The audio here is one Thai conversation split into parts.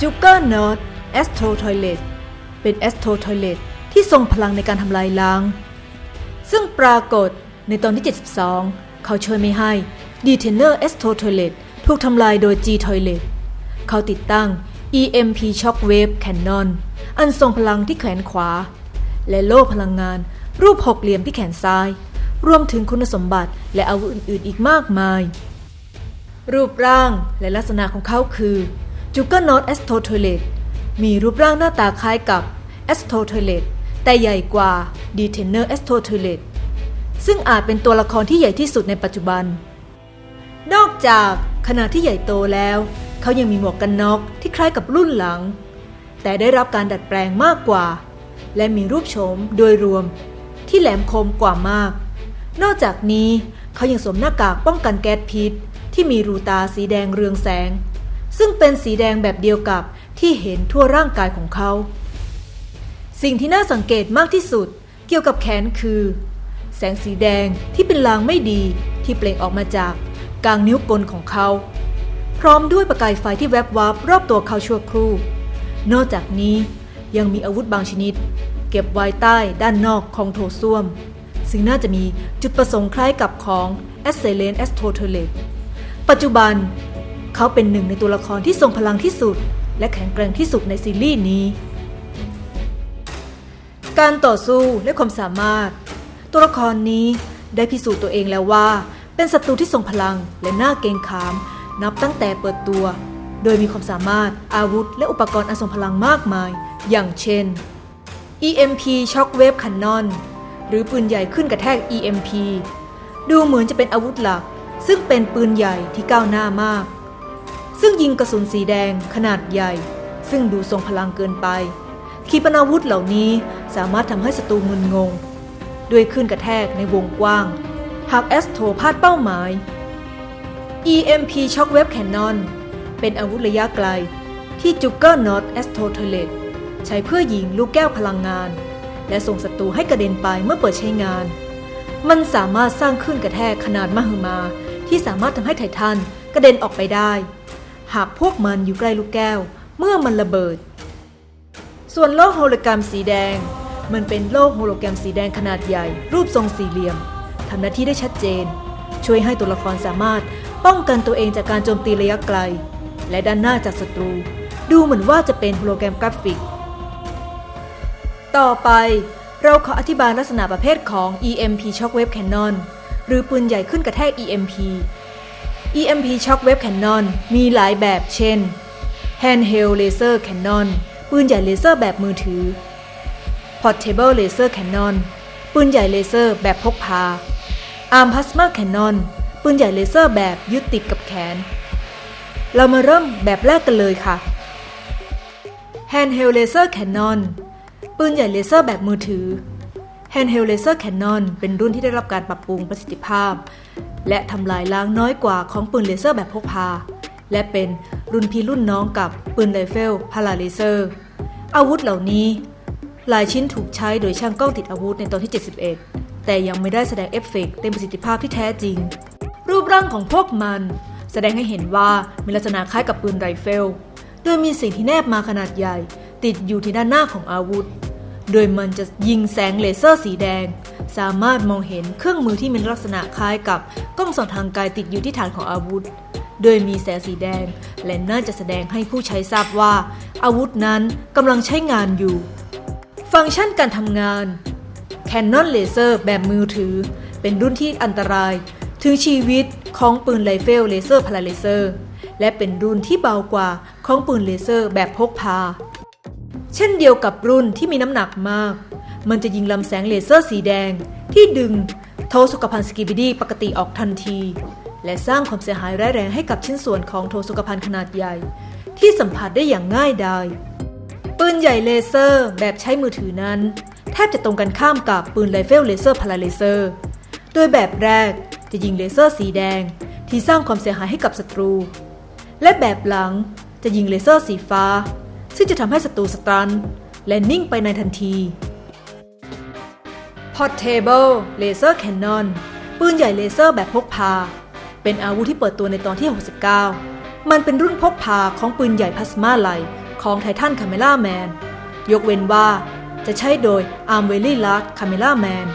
จูเกอร์เนิร์ดแอสโทรทอยเลตเป็นแอสโทรทอยเลตที่ทรงพลังในการทำลายล้าง ซึ่งปรากฏในตอนที่ 72 เขาช่วยไม่ให้ d e t e n e r e s t o Toilet ถูกทำลายโดย G Toilet เขาติดตั้ง EMP Shockwave Cannon อันทรงพลังที่แขนขวา และโล่พลังงานรูปหกเหลี่ยมที่แขนซ้าย รวมถึงคุณสมบัติและอาวุธอื่นๆ อีกมากมาย รูปร่างและลักษณะของเขาคือ j u g g e r n a u t a s t o t o i l e t มีรูปร่างหน้าตาคล้ายกับ a s t o t o i l e t แต่ใหญ่กว่า d e t e n e r a s t o t o i l e t ซึ่งอาจเป็นตัวละครที่ใหญ่ที่สุดในปัจจุบัน นอกจากขนาดที่ใหญ่โตแล้ว เขายังมีหมวกกันน็อกที่คล้ายกับรุ่นหลัง แต่ได้รับการดัดแปลงมากกว่า และมีรูปโฉมโดยรวม ที่แหลมคมกว่ามาก นอกจากนี้เขายังสวมหน้ากากป้องกันแก๊สพิษ ที่มีรูตาสีแดงเรืองแสง ซึ่งเป็นสีแดงแบบเดียวกับที่เห็นทั่วร่างกายของเขา สิ่งที่น่าสังเกตมากที่สุดเกี่ยวกับแขนคือ แสงสีแดงที่เป็นลางไม่ดีที่เปล่งออกมาจากกลางนิ้วกลของเขา พร้อมด้วยประกายไฟที่แวบวับรอบตัวเขาชั่วครู่ นอกจากนี้ยังมีอาวุธบางชนิด เก็บไว้ใต้ด้านนอกของโถส้วม ซึ่งน่าจะมีจุดประสงค์คล้ายกับของ a s s a i l a n t a s t o t o l e ปัจจุบัน เขาเป็นหนึ่งในตัวละครที่ทรงพลังที่สุด และแข็งแกร่งที่สุดในซีรีส์นี้ การต่อสู้และความสามารถ ตัวละครนี้ได้พิสูจน์ตัวเองแล้วว่า เป็นศัตรูที่ทรงพลังและน่าเกรงขาม นับตั้งแต่เปิดตัว โดยมีความสามารถอาวุธ และอุปกรณ์อันทรงพลังมากมาย อย่างเช่น EMP Shockwave Cannon หรือปืนใหญ่ขึ้นกระแทก EMP ดูเหมือนจะเป็นอาวุธหลัก ซึ่งเป็นปืนใหญ่ที่ก้าวหน้ามาก ซึ่งยิงกระสุนสีแดงขนาดใหญ่ ซึ่งดูทรงพลังเกินไปขีปนาวุธเหล่านี้สามารถทำให้ศัตรูมึนงง ด้วยคลื่นกระแทกในวงกว้าง หากแอสโทรพลาดเป้าหมาย EMP Shockwave Cannon เป็นอาวุธระยะไกล ที่จุกเกอร์นอตแอสโทเทเลตใช้เพื่อยิงลูกแก้วพลังงาน และส่งศัตรูให้กระเด็นไปเมื่อเปิดใช้งาน มันสามารถสร้างคลื่นกระแทกขนาดมหึมาที่สามารถทำให้ไททันกระเด็นออกไปได้ หากพวกมันอยู่ใกล้ลูกแก้ว เมื่อมันระเบิด ส่วนโลกโฮโลแกรมสีแดง มันเป็นโลกโฮโลแกรมสีแดงขนาดใหญ่ รูปทรงสี่เหลี่ยมทำหน้าที่ได้ชัดเจน ช่วยให้ตัวละครสามารถป้องกันตัวเองจากการโจมตีระยะไกล และด้านหน้าจากศัตรู ดูเหมือนว่าจะเป็นโฮโลแกรมกราฟิก ต่อไปเราขออธิบายลักษณะประเภทของ EMP Shockwave Cannon หรือปืนใหญ่ขึ้นกระแทก EMP EMP Shockwave Cannon มีหลายแบบเช่น Handheld Laser Cannon ปืนใหญ่เลเซอร์แบบมือถือ Portable Laser Cannon ปืนใหญ่เลเซอร์แบบพกพา Arm Plasma Cannon ปืนใหญ่เลเซอร์แบบยึดติดกับแขน เรามาเริ่มแบบแรกกันเลยค่ะ Handheld Laser Cannon ปืนใหญ่เลเซอร์แบบมือถือ Handheld Laser Cannon เป็นรุ่นที่ได้รับการปรับปรุงประสิทธิภาพ และทำลายล้างน้อยกว่าของปืนเลเซอร์แบบพกพา และเป็นรุ่นพี่รุ่นน้องกับปืนไรเฟิลพาราเลเซอร์ อาวุธเหล่านี้หลายชิ้นถูกใช้โดยช่างกล้องติดอาวุธในตอนที่ 71 แต่ยังไม่ได้แสดงเอฟเฟกต์เต็มประสิทธิภาพที่แท้จริง รูปร่างของพวกมัน แสดงให้เห็นว่ามีลักษณะคล้ายกับปืนไรเฟิลโดยมีสิ่งที่แนบมาขนาดใหญ่ ติดอยู่ที่ด้านหน้าของอาวุธ โดยมันจะยิงแสงเลเซอร์สีแดง สามารถมองเห็นเครื่องมือที่มีลักษณะคล้ายกับกล้องส่องทางไกลติดอยู่ที่ฐานของอาวุธ โดยมีแสงสีแดง และน่าจะแสดงให้ผู้ใช้ทราบว่า อาวุธนั้นกำลังใช้งานอยู่ ฟังก์ชันการทำงาน Canon Laser แบบมือถือ เป็นรุ่นที่อันตราย ถึงชีวิตของปืนไรเฟิลเลเซอร์พาราเลเซอร์และเป็นรุ่นที่เบากว่าของปืนเลเซอร์แบบพกพา เช่นเดียวกับรุ่นที่มีน้ำหนักมาก มันจะยิงลำแสงเลเซอร์สีแดง ที่ดึงโทสุขภัณฑ์สกิบิดีปกติออกทันที และสร้างความเสียหายร้ายแรงให้กับชิ้นส่วนของโทสุขภัณฑ์ขนาดใหญ่ ที่สัมผัสได้อย่างง่ายดายปืนใหญ่เลเซอร์แบบใช้มือถือนั้น แทบจะตรงกันข้ามกับปืนไรเฟิลเลเซอร์พาราเลเซอร์ โดยแบบแรกจะยิงเลเซอร์สีแดง ที่สร้างความเสียหายให้กับศัตรู และแบบหลังจะยิงเลเซอร์สีฟ้า ซึ่งจะทำให้ศัตรูสตันและนิ่งไปในทันที Portable Laser Cannon ปืนใหญ่เลเซอร์แบบพกพา เป็นอาวุธที่เปิดตัวในตอนที่ 69 มันเป็นรุ่นพกพาของปืนใหญ่พลาสมาไลของไททันคาเมล่าแมน ยกเว้นว่าจะใช้โดยอาร์มเวลลี่ลักคาเมล่าแมน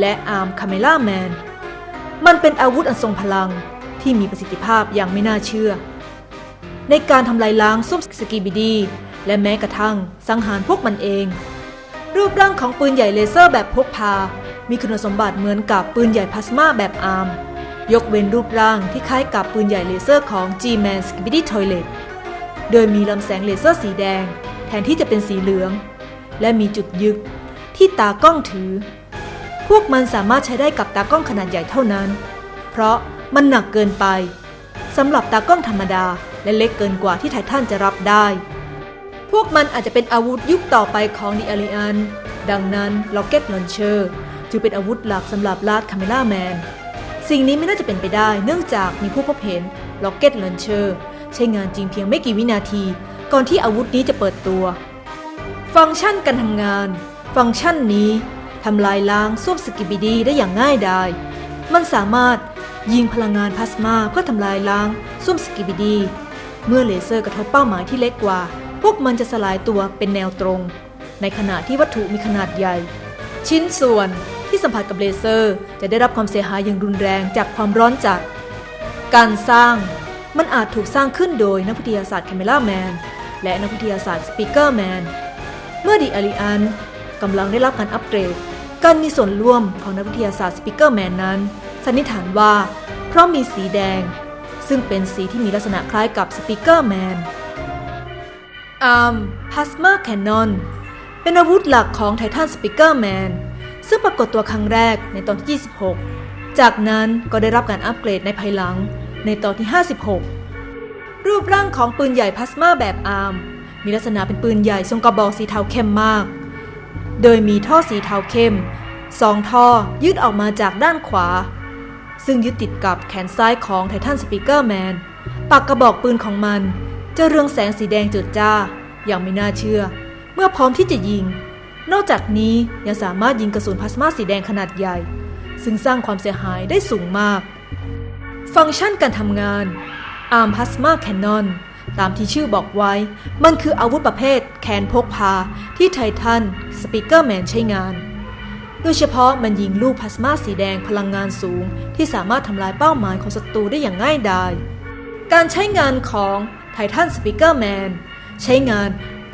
และอาร์มคาเมล่าแมน มันเป็นอาวุธอันทรงพลังที่มีประสิทธิภาพอย่างไม่น่าเชื่อ ในการทำลายล้างส้มสกีบิดี และแม้กระทั่งสังหารพวกมันเอง รูปร่างของปืนใหญ่เลเซอร์แบบพกพา มีคุณสมบัติเหมือนกับปืนใหญ่พลาสมาแบบอาร์ม ยกเว้นรูปร่างที่คล้ายกับปืนใหญ่เลเซอร์ของ G-Man Skibidi Toilet โดยมีลำแสงเลเซอร์สีแดง แทนที่จะเป็นสีเหลือง และมีจุดยึกที่ตากล้องถือ พวกมันสามารถใช้ได้กับตากล้องขนาดใหญ่เท่านั้น เพราะมันหนักเกินไปสำหรับตากล้องธรรมดาและเล็กเกินกว่าที่ไททันจะรับได้ พวกมันอาจจะเป็นอาวุธยุคต่อไปของดิอาริอัน ดังนั้นล็อกเก็ตลอนเชอร์จึงเป็นอาวุธหลักสำหรับลาดคาเมล่าแมน สิ่งนี้ไม่น่าจะเป็นไปได้เนื่องจากมีผู้พบเห็นล็อกเก็ตลอนเชอร์ใช้งานจริงเพียงไม่กี่วินาที ก่อนที่อาวุธนี้จะเปิดตัว ฟังก์ชันการทำงาน ฟังก์ชันนี้ทำลายล้างส้วมสกิบิดีได้อย่างง่ายดาย มันสามารถยิงพลังงานพลาสมาเพื่อทำลายล้างส้วมสกิบิดี เมื่อเลเซอร์กระทบเป้าหมายที่เล็กกว่า พวกมันจะสลายตัวเป็นแนวตรง ในขณะที่วัตถุมีขนาดใหญ่ ชิ้นส่วนที่สัมผัสกับเลเซอร์ จะได้รับความเสียหายอย่างรุนแรงจากความร้อนจัด การสร้างมันอาจถูกสร้างขึ้นโดยนักวิทยาศาสตร์แคมเมล่าแมนและนักวิทยาศาสตร์สปีกเกอร์แมน เมื่อดีอาริอันกำลังได้รับการอัปเกรด การมีส่วนร่วมของนักวิทยาศาสตร์สปีกเกอร์แมนนั้น สันนิษฐานว่า เพราะมีสีแดง ซึ่งเป็นสีที่มีลักษณะคล้ายกับสปีกเกอร์แมน อาร์มพลาสมาแคนนอนเป็นอาวุธหลักของไททันสปีกเกอร์แมนซึ่งปรากฏตัวครั้งแรกในตอนที่ 26 จากนั้นก็ได้รับการอัปเกรดในภายหลังในตอนที่ 56 รูปร่างของปืนใหญ่พลาสมาแบบอาร์มมีลักษณะเป็นปืนใหญ่ทรงกระบอกสีเทาเข้มมาก โดยมีท่อสีเทาเข้มสองท่อยืดออกมาจากด้านขวา ซึ่งยึดติดกับแขนซ้ายของไททันสปีกเกอร์แมนปากกระบอกปืนของมัน จะเรืองแสงสีแดงจดจ้า อย่างไม่น่าเชื่อ เมื่อพร้อมที่จะยิง นอกจากนี้ยังสามารถยิงกระสุนพลาสมาสีแดงขนาดใหญ่ ซึ่งสร้างความเสียหายได้สูงมาก ฟังก์ชันการทำงาน Arm Plasma Cannon ตามที่ชื่อบอกไว้ มันคืออาวุธประเภทแคนพกพาที่ไททันสปีกเกอร์แมนใช้งาน โดยเฉพาะมันยิงลูกพลาสมาสีแดงพลังงานสูง ที่สามารถทำลายเป้าหมายของศัตรูได้อย่างง่ายดาย การใช้งานของ ไททันสปีกเกอร์แมนใช้งาน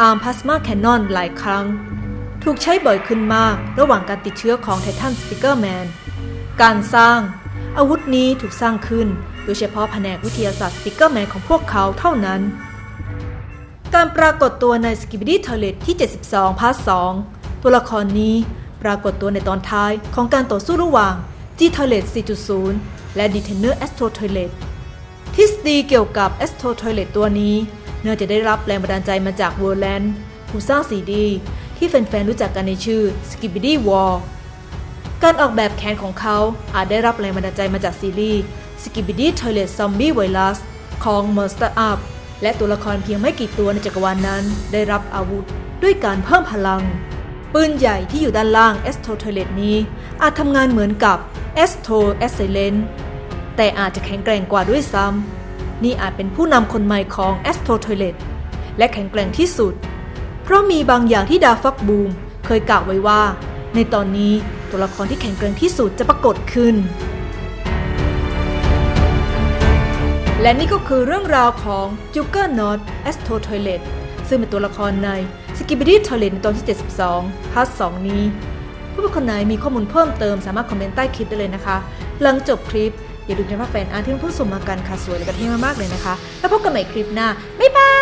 Arm Plasma Cannon หลายครั้ง ถูกใช้บ่อยขึ้นมากระหว่างการติดเชื้อของไททันสปีกเกอร์แมนการสร้างอาวุธนี้ถูกสร้างขึ้น โดยเฉพาะแผนกวิทยาศาสตร์สปีกเกอร์แมนของพวกเขาเท่านั้น การปรากฏตัวใน Skibidi Toilet ที่ 72 พาร์ท 2 ตัวละครนี้ปรากฏตัวในตอนท้ายของการต่อสู้ระหว่าง G Toilet 4.0 และ Detener Astro Toilet ทฤษฎีเกี่ยวกับ Astro Toilet ตัวนี้ เนื่องจะได้รับแรงบันดาลใจมาจาก w o r l a n d ผู้สร้างซีดี ที่แฟนๆรู้จักกันในชื่อ Skibidi War การออกแบบแขนของเขาอาจได้รับแรงบันดาลใจมาจากซีรีส์ Skibidi Toilet Zombie Virus ของ Monster Up และตัวละครเพียงไม่กี่ตัวในจักรวาลนนั้น ได้รับอาวุธด้วยการเพิ่มพลัง ปืนใหญ่ที่อยู่ด้านล่าง Astro Toilet นี้ อาจทำงานเหมือนกับ Astro Excellent แต่อาจจะแข็งแกร่งกว่าด้วยซ้ำนี่อาจเป็นผู้นำคนใหม่ของ Astro Toilet และแข็งแกร่งที่สุด เพราะมีบางอย่างที่ดาฟักบูมเคยกล่าวไว้ว่า ในตอนนี้ตัวละครที่แข็งแกร่งที่สุดจะปรากฏขึ้น และนี่ก็คือเรื่องราวของ j u g g e r n a u t Astro Toilet ซึ่งเป็นตัวละครใน Skibidi Toilet ในตอนที่ 72 พาร์ท 2 นี้ ผู้เป็นคนไหนมีข้อมูลเพิ่มเติมสามารถคอมเมนต์ใต้คลิปได้เลยนะคะ หลังจบคลิป อย่าลืมจะมาแฟนอาร์ตที่เพิ่งส่งมากันค่ะสวยและกระเท่มากๆเลยนะคะ แล้วพบกันใหม่คลิปหน้าบ๊ายบาย